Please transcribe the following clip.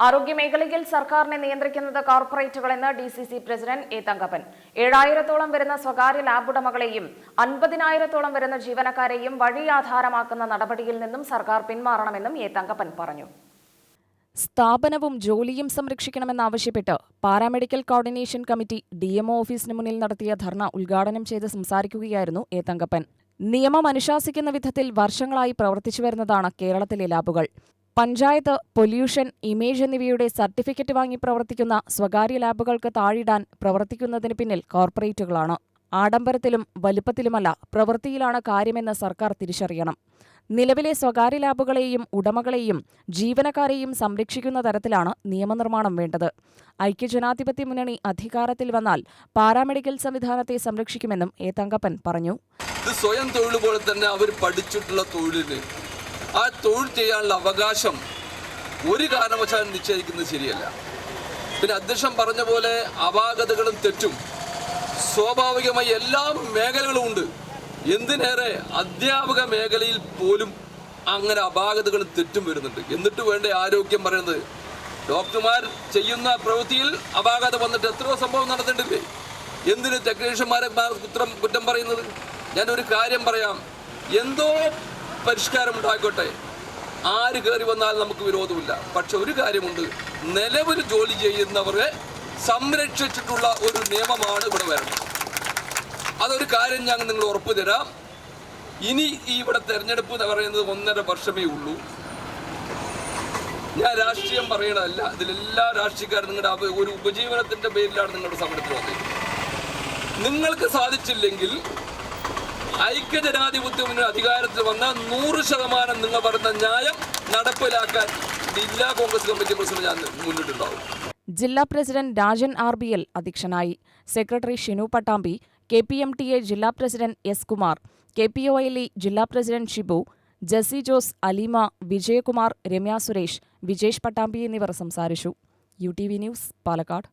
ആരോഗ്യമേഖലയിൽ സർക്കാരിനെ നിയന്ത്രിക്കുന്നത് കോർപ്പറേറ്റുകളെന്ന് D C C president A Thankappan. ഏഴായിരത്തോളം വരുന്ന സ്വകാര്യ ലാബ് ഉടമകളെയും അൻപതിനായിരത്തോളം വരുന്ന ജീവനക്കാരെയും വഴിയാധാരമാക്കുന്ന നടപടിയിൽ നിന്നും സർക്കാർ പിന്മാറണമെന്നും എ തങ്കപ്പൻ പറഞ്ഞു. സ്ഥാപനവും ജോലിയും സംരക്ഷിക്കണമെന്നാവശ്യപ്പെട്ട് paramedical coordination committee D M O ഓഫീസിന് മുന്നിൽ നടത്തിയ ധർണ ഉദ്ഘാടനം ചെയ്ത് സംസാരിക്കുകയായിരുന്നു എ തങ്കപ്പൻ. നിയമം അനുശാസിക്കുന്ന വിധത്തിൽ വർഷങ്ങളായി പ്രവർത്തിച്ചു വരുന്നതാണ് കേരളത്തിലെ ലാബുകൾ. പഞ്ചായത്ത് പൊല്യൂഷൻ ഇമേജ് എന്നിവയുടെ സർട്ടിഫിക്കറ്റ് വാങ്ങി പ്രവർത്തിക്കുന്ന സ്വകാര്യ ലാബുകൾക്ക് താഴിടാൻ പ്രവർത്തിക്കുന്നതിന് പിന്നിൽ കോർപ്പറേറ്റുകളാണ്. ആഡംബരത്തിലും വലുപ്പത്തിലുമല്ല പ്രവൃത്തിയിലാണ് കാര്യമെന്ന് സർക്കാർ തിരിച്ചറിയണം. നിലവിലെ സ്വകാര്യ ലാബുകളെയും ഉടമകളെയും ജീവനക്കാരെയും സംരക്ഷിക്കുന്ന തരത്തിലാണ് നിയമനിർമ്മാണം വേണ്ടത്. ഐക്യജനാധിപത്യ മുന്നണി അധികാരത്തിൽ വന്നാൽ പാരാമെഡിക്കൽ സംവിധാനത്തെ സംരക്ഷിക്കുമെന്നും എ തങ്കപ്പൻ പറഞ്ഞു സ്വയം തൊഴിൽ പോലെ തന്നെ അവർ പഠിച്ചിട്ടുള്ള തൊഴിലിന് ആ തൊഴിൽ ചെയ്യാനുള്ള അവകാശം ഒരു കാരണവശാലും നിശ്ചയിക്കുന്നത് ശരിയല്ല. പിന്നെ അധ്യക്ഷൻ പറഞ്ഞ പോലെ അപാകതകളും തെറ്റും. സ്വാഭാവികമായി എല്ലാ മേഖലകളും ഉണ്ട്. എന്തിനേറെ അധ്യാപക മേഖലയിൽ പോലും അങ്ങനെ അപാകതകളും തെറ്റും വരുന്നുണ്ട്. എന്നിട്ട് വേണ്ട ആരോഗ്യം പറയുന്നത്? ഡോക്ടർമാർ ചെയ്യുന്ന പ്രവൃത്തിയിൽ അപാകത വന്നിട്ട് എത്രയോ സംഭവം നടന്നിട്ടില്ലേ? എന്തിന് ടെക്നീഷ്യന്മാരെ കുറ്റം കുറ്റം പറയുന്നത്? ഞാനൊരു കാര്യം പറയാം. എന്തോ പരിഷ്കാരം ഉണ്ടായിക്കോട്ടെ ആര് കയറി വന്നാലും നമുക്ക് വിരോധമില്ല. പക്ഷെ ഒരു കാര്യമുണ്ട്. നിലവിൽ ജോലി ചെയ്യുന്നവരെ സംരക്ഷിച്ചിട്ടുള്ള ഒരു നിയമമാണ് ഇവിടെ വരുന്നത്. അതൊരു കാര്യം ഞങ്ങൾ നിങ്ങൾ ഉറപ്പു തരാം. ഇനി ഈ ഇവിടെ തെരഞ്ഞെടുപ്പ് എന്ന് പറയുന്നത് ഒന്നര വർഷമേ ഉള്ളൂ. ഞാൻ രാഷ്ട്രീയം പറയണതല്ല. ഇതിലെല്ലാ രാഷ്ട്രീയക്കാരും നിങ്ങളുടെ ഒരു ഉപജീവനത്തിന്റെ പേരിലാണ് നിങ്ങളുടെ സമരത്തിൽ വന്നത്. നിങ്ങൾക്ക് സാധിച്ചില്ലെങ്കിൽ ഐക്യജനാധിപത്യ മുന്നണി അധികാരത്തിൽ വന്ന നൂറ് ശതമാനം നിങ്ങൾ പറയുന്ന ന്യായം നടപ്പിലാക്കാൻ ജില്ലാ കോൺഗ്രസ് കമ്മിറ്റി പ്രസിഡന്റ് ഞാൻ മുന്നിട്ടുണ്ടാവും. ജില്ലാ president Rajan R B L അധ്യക്ഷനായി. Secretary Shinu Pattambi K P M T A ജില്ലാ president S Kumar K P O L E ജില്ലാ പ്രസിഡന്റ് ഷിബു ജസി ജോസ് അലീമ വിജയകുമാർ രമ്യ സുരേഷ് വിജേഷ് പട്ടാമ്പി എന്നിവർ സംസാരിച്ചു. U T V news Palakkad.